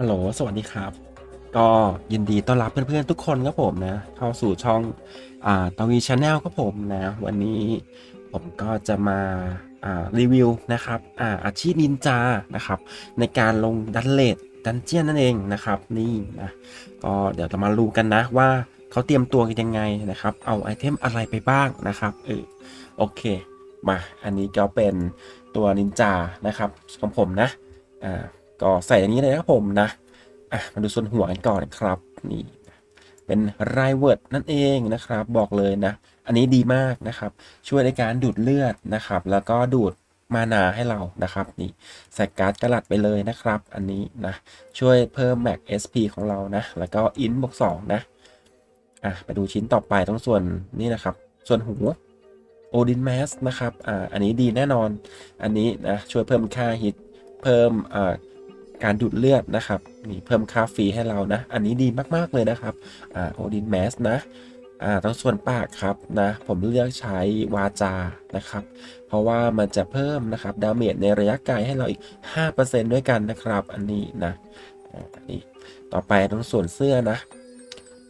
ฮัลโหล สวัสดีครับ ก็ยินดีต้อนรับเพื่อนๆทุกคนครับผมนะ เข้าสู่ช่องอ่าตวีชาแนลครับผมนะ วันนี้ผมก็จะมาอ่ารีวิวนะครับอ่าอาชีพนินจานะครับ ในการลงดันเลดดันเจียนนั่นเองนะครับนี่นะก็เดี๋ยวเรามารู้กันนะว่าเขาเตรียมตัวกันยังไงนะครับ เอาไอเทมอะไรไปบ้างนะครับเออโอเคมาอันนี้ก็เป็นตัวนินจานะครับของผมนะอ่า ก็ใส่อย่างนี้เลยนะครับผมนะอะมาดูส่วนหัวกันก่อนครับนี่เป็นไรเวิร์ดนั่นเองนะครับ บอกเลยนะ อันนี้ดีมากนะครับ ช่วยในการดูดเลือดนะครับ แล้วก็ดูดมานาให้เรานะครับ นี่ใส่การ์ดกระลัดไปเลยนะครับ อันนี้นะ ช่วยเพิ่มแม็ก SP ของเรานะ แล้วก็อินบวกสองนะอะไปดูชิ้นต่อไปตรงส่วนนี้นะครับ ส่วนหูโอดินแมสนะครับอ่าอันนี้ดีแน่นอน อันนี้นะช่วยเพิ่มค่าฮิตเพิ่มอ่า การดูดเลือดนะครับนี่เพิ่มค่าฟรีให้เรานะ อันนี้ดีมากๆเลยนะครับอ่าโอดินแมสนะอ่าตรงส่วนปากครับนะผมเลือกใช้วาจานะครับ เพราะว่ามันจะเพิ่มนะครับดาเมจในระยะไกลให้เราอีก 5%ด้วยกันนะครับ อันนี้นะอ่าอันนี้ต่อไปตรงส่วนเสื้อนะ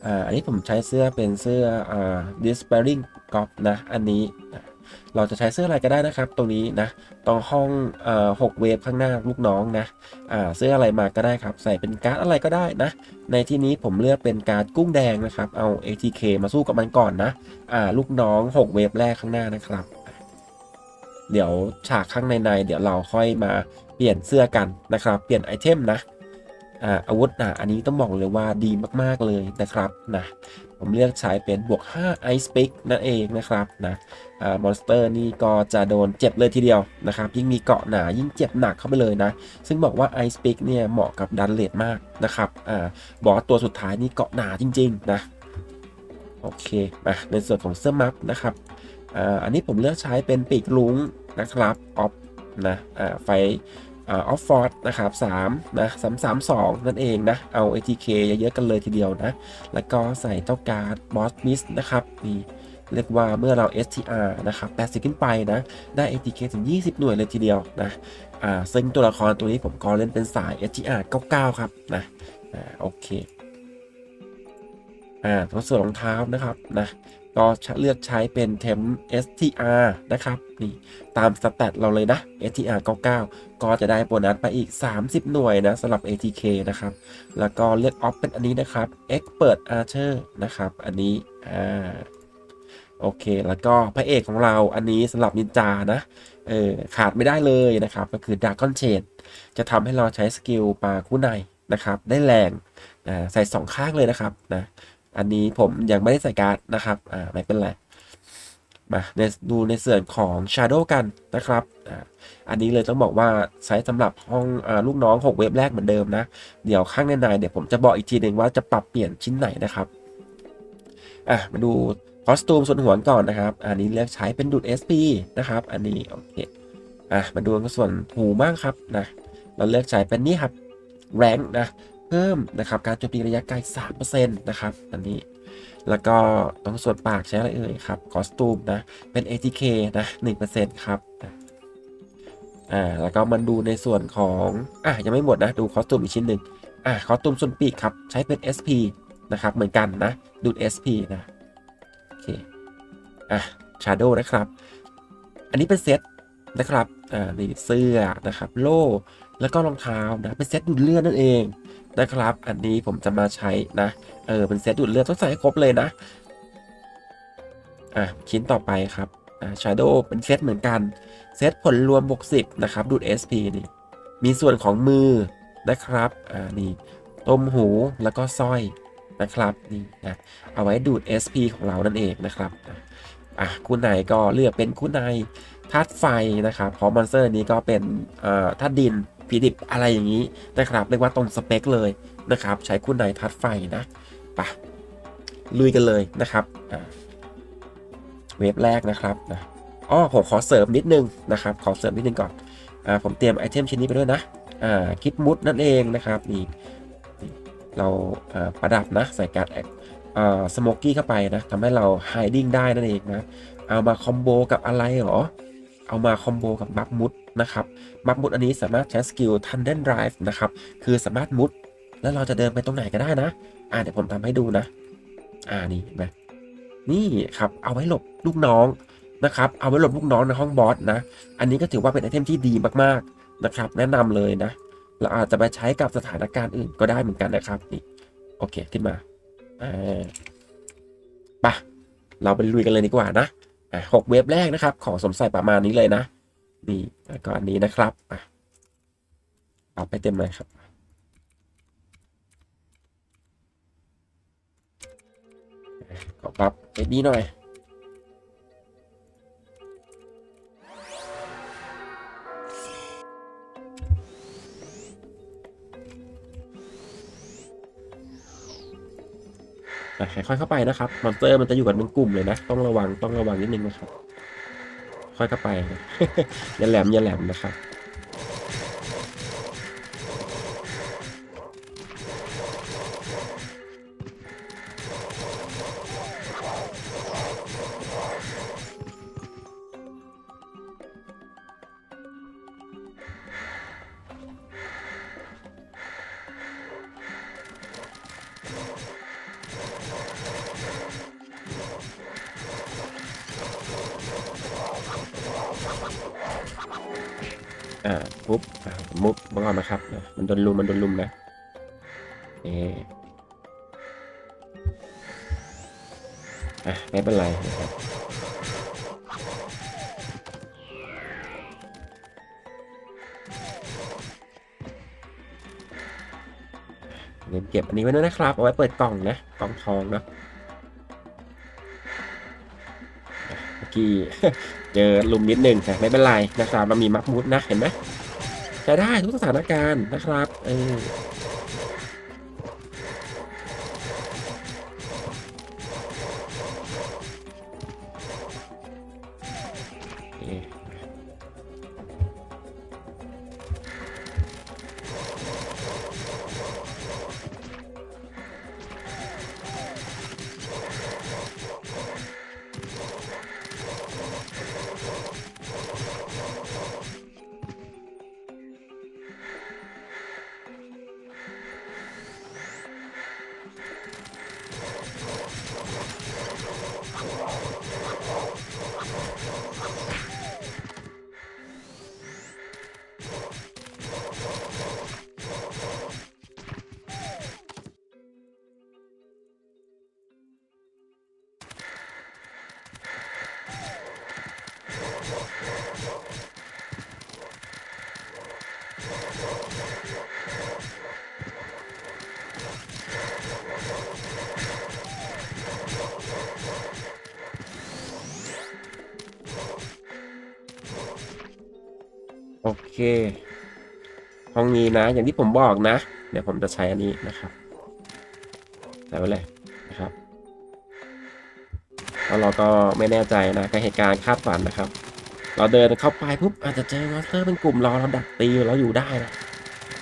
อ่าอันนี้ผมใช้เสื้อเป็นเสื้ออ่า Despairing God นะ อันนี้นะ เราจะใช้เสื้ออะไรก็ได้นะครับ ตรงนี้นะตรงห้องหกเวฟข้างหน้าลูกน้องนะเสื้ออะไรมาก็ได้ครับ ใส่เป็นการ์ดอะไรก็ได้นะ ในที่นี้ผมเลือกเป็นการ์ดกุ้งแดงนะครับ เอา ATK มาสู้กับมันก่อนนะลูกน้อง 6 เวฟแรกข้างหน้านะครับ เดี๋ยวฉากข้างในในๆเดี๋ยวเราค่อยมาเปลี่ยนเสื้อกันนะครับ เปลี่ยนไอเทมนะ อาวุธนะอันนี้ต้องบอกเลยว่าดีมากๆเลยนะครับนะผมเลือกใช้เป็นบวก 5 Ice Pick นั่นเองนะครับนะมอนสเตอร์นี่ก็จะโดนเจ็บเลยทีเดียวนะครับ ยิ่งมีเกาะหนายิ่งเจ็บหนักเข้าไปเลยนะ ซึ่งบอกว่า Ice Pick เนี่ยเหมาะกับดันเลดมากนะครับอ่าบอกว่าตัวสุดท้ายนี่เกาะหนาจริง ๆ นะ โอเคมาในส่วนของเสื้อมัฟนะครับอ่าอันนี้ผมเลือกใช้เป็นปีกลุงนะครับออฟนะอ่าไฟ ออฟฟอร์ดนะครับ3นะ3 3 2 นั่นเองนะ เอา ATK เยอะๆกันเลยทีเดียวนะ แล้วก็ใส่เจ้าการ์ดบอสมิสนะครับนี่เรียกว่าเมื่อเรา STR นะครับ80 ขึ้นไปนะ ได้ ATK ถึง 20 หน่วยเลยทีเดียวนะอ่าซึ่งตัวละครตัวนี้ผมก็เล่นเป็นสาย STR 99 ครับนะอ่าโอเคอ่าตัวส่วนรองเท้านะครับนะ ก็เลือกใช้เป็นเทม STR นะครับนี่ตามสแตทเราเลยนะ STR 99 ก็จะได้โบนัสไปอีก 30 หน่วยนะสำหรับ ATK นะครับ แล้วก็เลือกออฟเป็นอันนี้นะครับ Expert Archer นะครับ อันนี้อ่าโอเค แล้วก็พระเอกของเราอันนี้สำหรับนินจานะ เออขาดไม่ได้เลยนะครับ ก็คือ Dragon Chain จะทำให้เราใช้สกิลปลาคู่ในนะครับ ได้แรงอ่าใส่สองข้างเลยนะครับนะ อันนี้ผมยังไม่ได้ใส่การ์ดนะครับอ่าไม่เป็นไรมาในดูในส่วนของ Shadow กันนะครับอ่าอันนี้เลยต้องบอกว่าใช้สำหรับห้องอาลูกน้อง 6 เว็บแรกเหมือนเดิมนะ เดี๋ยวข้างในในเดี๋ยวผมจะบอกอีกทีหนึ่งว่าจะปรับเปลี่ยนชิ้นไหนนะครับอะมาดูคอสตูมส่วนหัวก่อนนะครับ อันนี้เลือกใช้เป็นดูด SP นะครับ อันนี้โอเคอะมาดูส่วนหูบ้างครับนะเราเลือกใช้เป็นนี่ครับแรงนะ เพิ่มนะครับการโจมตีระยะไกล3%นะครับอันนี้แล้วก็ตรงส่วนปากใช้อะไรเอ่ยครับคอสตูมนะเป็น ATK นะ1%ครับอ่าแล้วก็มันดูในส่วนของอะยังไม่หมดนะดูคอสตูมอีกชิ้นหนึ่งอะคอสตูมส่วนปีกครับใช้เป็น SP นะครับเหมือนกันนะดูด SP นะโอเคอะ Shadow นะครับ อันนี้เป็นเซตนะครับอ่านี่เสื้อนะครับโล่ แล้วก็รองเท้านะเป็นเซตดูดเลือดนั่นเองนะครับ อันนี้ผมจะมาใช้นะเออเป็นเซตดูดเลือดต้องใส่ให้ครบเลยนะอะชิ้นต่อไปครับอ่า Shadow เป็นเซตเหมือนกัน เซตผลรวมบวก10นะครับดูด SP นี่มีส่วนของมือนะครับอ่านี่ต้มหูแล้วก็สร้อยนะครับนี่นะเอาไว้ดูด SP ของเรานั่นเองนะครับอะคู่ในก็เลือกเป็นคู่ในธาตุไฟนะครับเพราะมอนสเตอร์นี้ก็เป็นเอ่อธาตุดิน ผีดิบอะไรอย่างนี้นะครับเรียกว่าตรงสเปคเลยนะครับ ใช้คู่ในธาตุไฟนะไปะลุยกันเลยนะครับเวฟแรกนะครับนะอ้อผมขอเสริมนิดนึงนะครับ ขอเสริมนิดนึงก่อนอ่าผมเตรียมไอเทมชิ้นนี้ไปด้วยนะอ่าคิดมุดนั่นเองนะครับนี่เราประดับนะใส่การ์ดแอสโมกี้เข้าไปนะทำให้เรา hiding ได้นั่นเองนะ เอามาคอมโบกับอะไรหรอ เอามาคอมโบกับบัฟมุดนะครับบัฟมุดอันนี้สามารถใช้สกิล Thunder Drive นะครับคือสามารถมุด แล้วเราจะเดินไปตรงไหนก็ได้นะ อ่าเดี๋ยวผมทำให้ดูนะ อ่านี่เห็นไหมนี่ครับเอาไว้หลบลูกน้องนะครับเอาไว้หลบลูกน้องในห้องบอสนะ อันนี้ก็ถือว่าเป็นไอเทมที่ดีมากๆนะครับ แนะนำเลยนะ เราอาจจะไปใช้กับสถานการณ์อื่นก็ได้เหมือนกันนะครับนี่โอเคขึ้นมาอ่าไปะเราไปลุยกันเลยดีกว่านะ อะหกเว็บแรกนะครับ ของสมใส่ประมาณนี้เลยนะ นี่แล้วก็อันนี้นะครับอะเอาไปเต็มเลยครับขอปรับเอ็ดนี้หน่อย ค่อยเข้าไปนะครับมอนสเตอร์มันจะอยู่กันเป็นกลุ่มเลยนะ ต้องระวังต้องระวังนิดนึงนะครับ ค่อยเข้าไปอย่าแหลมอย่าแหลมนะครับ อ่าปุ๊บมุบมาก่อนนะครับนะมันโดนลุมมันโดนลุมนะเอออะไม่เป็นไรนะครับเรียวเก็บอันนี้ไว้ด้วยนะครับ เอาไว้เปิดกล่องนะ กล่องทองเนะ กี้เจอลุมนิดนึงแต่ไม่เป็นไรนะครับมันมีมักมุดนะเห็นไหมใช้ได้ทุกสถานการณ์นะครับเออ โอเค ห้องนี้นะ อย่างที่ผมบอกนะ เดี๋ยวผมจะใช้อันนี้นะครับใส่ไว้เลยนะครับเพราะเราก็ไม่แน่ใจนะกับเหตุการณ์คาดฝันนะครับ เราเดินเข้าไปปุ๊บอาจจะเจอมอนสเตอร์เป็นกลุ่มรอเราดักตีเราอยู่ได้นะ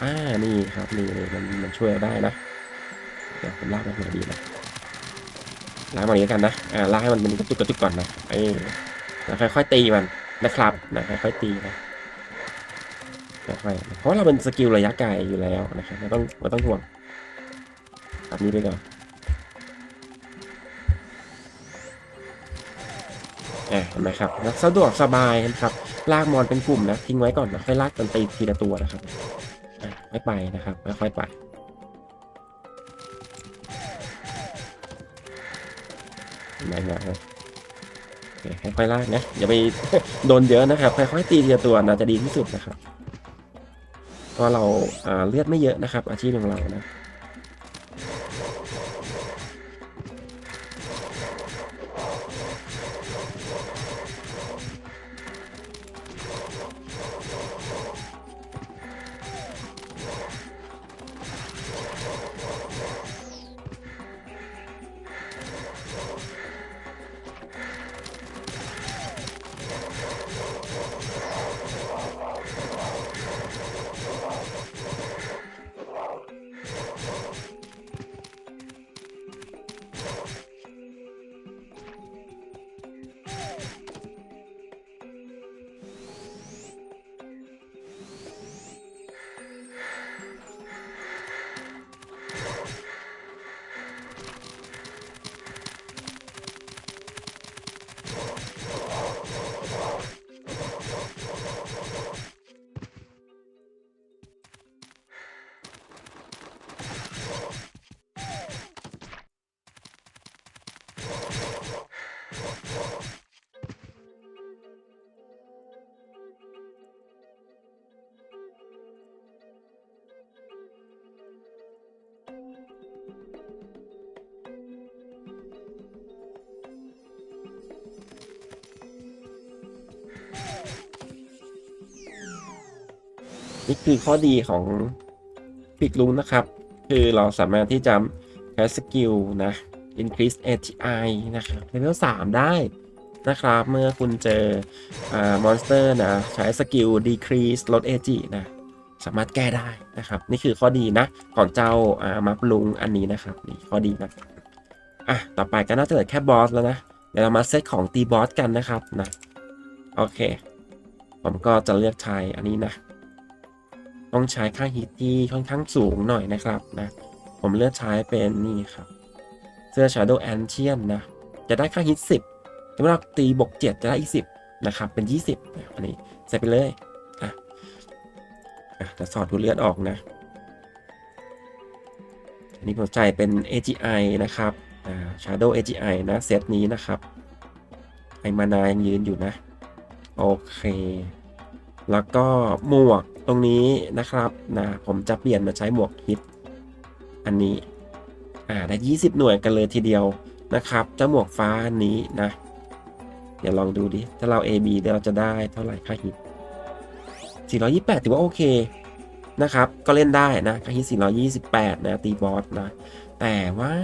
อ่านี่ครับนี่มันมันช่วยเราได้นะเดี๋ยวผมลากไปหน่อยดีนะลากมาอย่างนี้กันนะอ่าลากให้มันเป็นกระตุกกระตุกก่อนนะเออแล้วค่อยๆตีมันนะครับนะค่อยๆตีนะ เพราะเราเป็นสกิลระยะไกลอยู่แล้วนะครับไม่ต้องไม่ต้องห่วงแบบนี้ไปก่อนอ่าเห็นไหมครับสะดวกสบายนะครับ ลากมอนเป็นกลุ่มนะทิ้งไว้ก่อนนะค่อยลากกันตีทีละตัวนะครับไม่ไปนะครับค่อยไปไม่มาครับโอเคค่อยๆลากนะอย่าไปโดนเยอะนะครับค่อยๆตีทีละตัวนะจะดีที่สุดนะครับ เพราะเราอ่าเลือดไม่เยอะนะครับ อาชีพของเรานะ นี่คือข้อดีของปีกลุงนะครับ คือเราสามารถที่จะใช้สกิลนะ increase ATI นะครับเลเวล3ได้นะครับ เมื่อคุณเจอมอนสเตอร์นะ ใช้สกิล decrease ลด AG นะ สามารถแก้ได้นะครับ นี่คือข้อดีนะ ของเจ้าามาปรุงอันนี้นะครับ นี่ข้อดีนะอะ ต่อไปก็น่าจะเหลือแค่บอสแล้วนะ เดี๋ยวเรามาเซตของตีบอสกันนะครับนะ โอเค ผมก็จะเลือกใช้อันนี้นะ ต้องใช้ค่าฮิตที่ค่อนข้างสูงหน่อยนะครับนะผมเลือกใช้เป็นนี่ครับเสื้อ Shadow Ancient นะจะได้ค่าฮิต10แต่เวลาตีบวก7จะได้อีก 10 นะครับ เป็น 20อันนี้ใส่ไปเลยอะอะจะสอดดูเลือดออกนะ อันนี้ผมใจ่เป็น AGI นะครับอ่า Shadow AGI นะเซตนี้นะครับไอมานายังยืนอยู่นะ โอเค แล้วก็หมวก ตรงนี้นะครับนะผมจะเปลี่ยนมาใช้หมวกฮิตอันนี้อ่าได้ 20 หน่วยกันเลยทีเดียวนะครับเจ้าหมวกฟ้าอันนี้นะเดี๋ยวลองดูดิ ถ้าเรา AB เดี๋ยวเราจะได้เท่าไหร่ค่าฮิต428 ถือว่าโอเคนะครับ ก็เล่นได้นะค่าฮิต428 นะตีบอสนะ แต่ว่า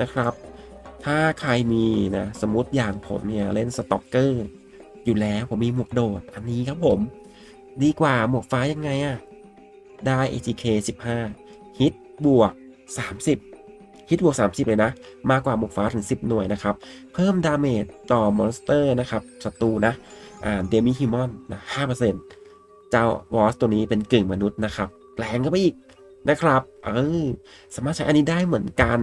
นะครับถ้าใครมีนะสมมติอย่างผมเนี่ยเล่นสต็อกเกอร์อยู่แล้วผมมีหมวกโดดอันนี้ครับผม ดีกว่าหมวกฟ้ายังไงอะได้ ATK 15 ฮิตบวก 30 ฮิตบวก 30 เลยนะ มากกว่าหมวกฟ้าถึง 10 หน่วยนะครับ เพิ่มดาเมจต่อมอนสเตอร์นะครับศัตรูนะอ่าเดมิฮิมอนนะ5%เจ้าวอสตัวนี้เป็นกึ่งมนุษย์นะครับแปลงเข้าไปอีกนะครับเออสามารถใช้อันนี้ได้เหมือนกัน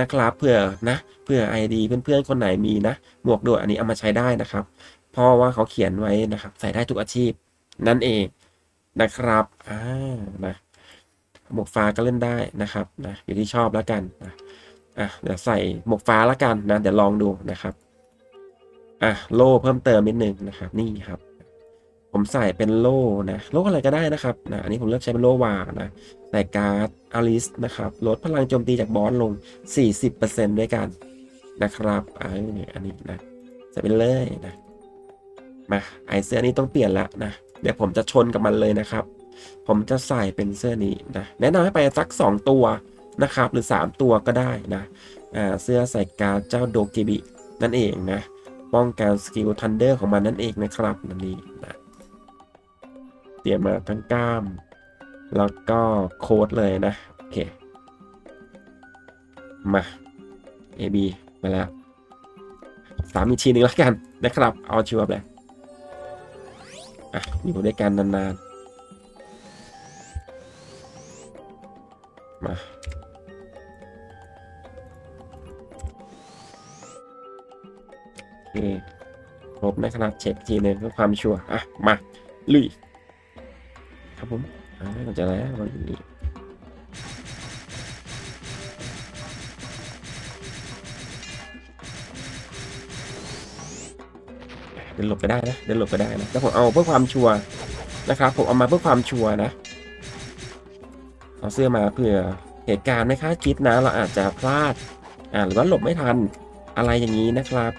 นะครับเผื่อนะเผื่อ ID เพื่อนๆ คนไหนมีนะ หมวกโดดอันนี้เอามาใช้ได้นะครับ เพราะว่าเขาเขียนไว้นะครับ ใส่ได้ทุกอาชีพ นั่นเองนะครับอ่านะหมวกฟ้าก็เล่นได้นะครับนะอยู่ที่ชอบแล้วกันนะอะเดี๋ยวใส่หมวกฟ้าแล้วกันนะเดี๋ยวลองดูนะครับอะโล่เพิ่มเติมนิดนึงนะครับ นี่ครับ ผมใส่เป็นโล่นะ โล่อะไรก็ได้นะครับนะอันนี้ผมเลือกใช้เป็นโล่วานะใส่การ์ดอาริสนะครับลดพลังโจมตีจากบอสลง 40%ด้วยกันนะครับอ่าอันนี้นะใส่ไปเลยนะมาไอเสื้อนี้ต้องเปลี่ยนละนะ เดี๋ยวผมจะชนกับมันเลยนะครับ ผมจะใส่เป็นเสื้อนี้นะแนะนำให้ไปสัก 2 ตัวนะครับ หรือ 3 ตัวก็ได้นะเสื้อใส่การเจ้าโดกิบินั่นเองนะป้องกันสกิลทันเดอร์ของมันนั่นเองนะครับนั่นนี่นะเตรียมมาทั้งกล้าม แล้วก็โค้ดเลยนะ โอเค มา AB มาแล้วสามอีกทีหนึ่งแล้วกันนะครับ เอาชัวร์เลย อะอยู่ด้วยกันนานๆ มาโอเคครบนะครับเช็คทีนึงเพื่อความชัวร์อะ มา ลุย ครับผมอ่าจะแล้ววันนี้ ดินหลบก็ได้นะเดินหลบก็ได้นะแต่ผมเอาเพื่อความชัวร์นะครับผมเอามาเพื่อความชัวร์นะ เอาเสื้อมาเผื่อเหตุการณ์ไม่คาดคิดนะ เราอาจจะพลาดอ่าหรือว่าหลบไม่ทันอะไรอย่างนี้นะครับ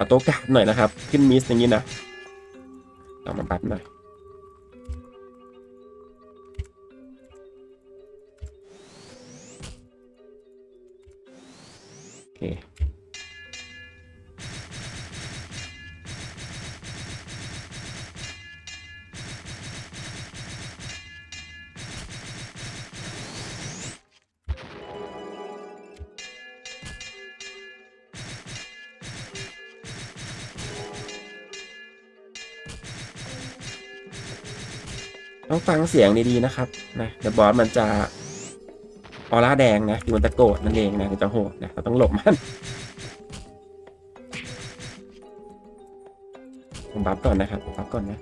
เอาติดออโต้กลับหน่อยนะครับ ขึ้นมิสอย่างนี้นะเอามาบัฟหน่อยโอเค ต้องฟังเสียงดีๆนะครับนะเดี๋ยวบอสมันจะออร่าแดงนะอยู่บนตะโกดนั่นเองนะเดี๋ยวจะโหดนะเราต้องหลบมันผมบัฟก่อนนะครับบัฟก่อนนะ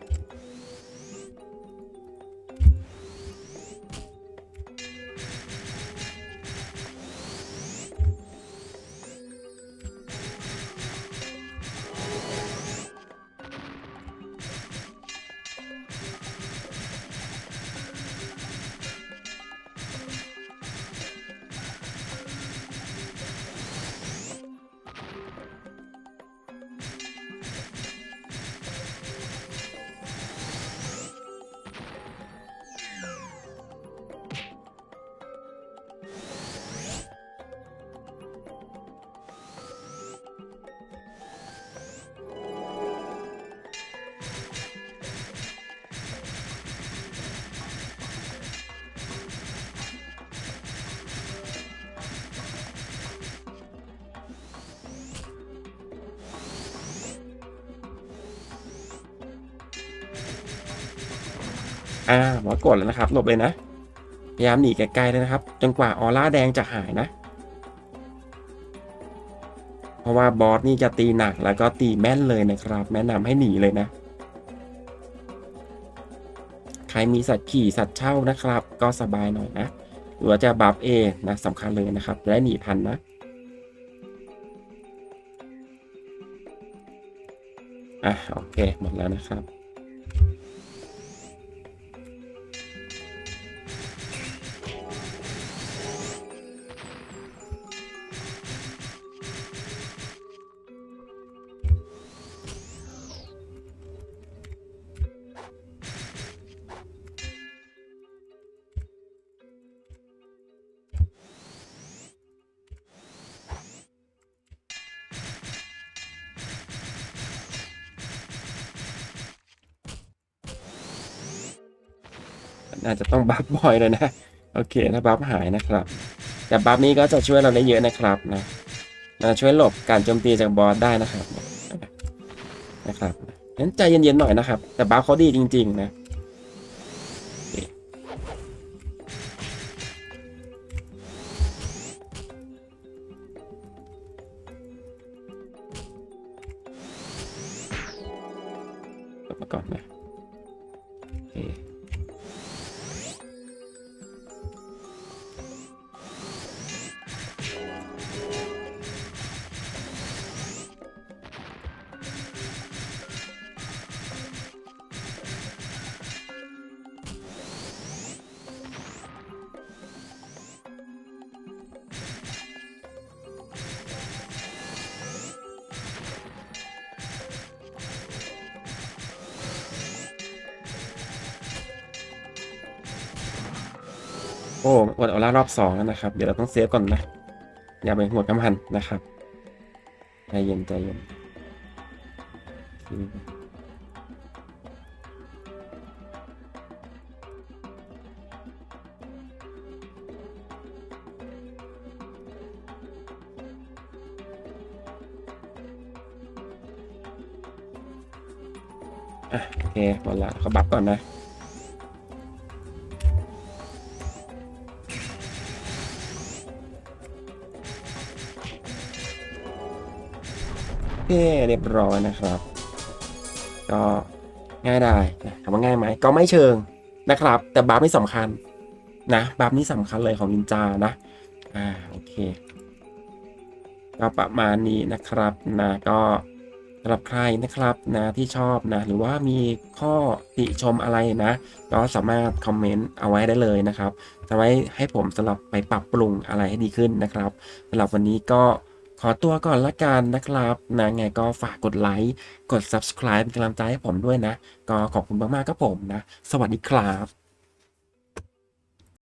อ่าหมอกดแล้วนะครับหลบเลยนะพยายามหนีไกลๆเลยนะครับ จนกว่าออร่าแดงจะหายนะ เพราะว่าบอสนี่จะตีหนักแล้วก็ตีแม่นเลยนะครับ แนะนำให้หนีเลยนะ ใครมีสัตว์ขี่สัตว์เช่านะครับ ก็สบายหน่อยนะหรือว่าจะบัฟเอนะสำคัญเลยนะครับจะหนีทันนะอะโอเคหมดแล้วนะครับ น่าจะต้องบัฟบ่อยเลยนะ โอเคถ้าบัฟหายนะครับ แต่บัฟนี้ก็จะช่วยเราได้เยอะนะครับนะมันะช่วยหลบการโจมตีจากบอสได้นะครับนะครับงั้นใจเย็นๆหน่อยนะครับ แต่บัฟเขาดีจริง ๆ นะมาก่อนนะโอเค โอ้หมดออร่ารอบสองแล้วนะครับ เดี๋ยวเราต้องเซฟก่อนนะ อย่าไปหัวกำหันนะครับใจเย็นใจเย็นอะโอเคหมดละเขาบัฟก่อนนะ เคเรียบร้อยนะครับ ก็ง่ายได้ถามว่าง่ายไหมก็ไม่เชิงนะครับ แต่บัฟนี่สำคัญนะบัฟนี่สำคัญเลยของนินจานะอ่าโอเคก็ประมาณนี้นะครับนะก็สำหรับใครนะครับนะที่ชอบนะ หรือว่ามีข้อติชมอะไรนะ ก็สามารถคอมเมนต์เอาไว้ได้เลยนะครับจะไว้ให้ผมสำหรับไปปรับปรุงอะไรให้ดีขึ้นนะครับสำหรับวันนี้ก็ ขอตัวก่อนละกันนะครับนะไงก็ฝากกดไลค์กด subscribe เป็นกำลังใจให้ผมด้วยนะ ก็ขอบคุณมากๆครับผมนะ สวัสดีครับ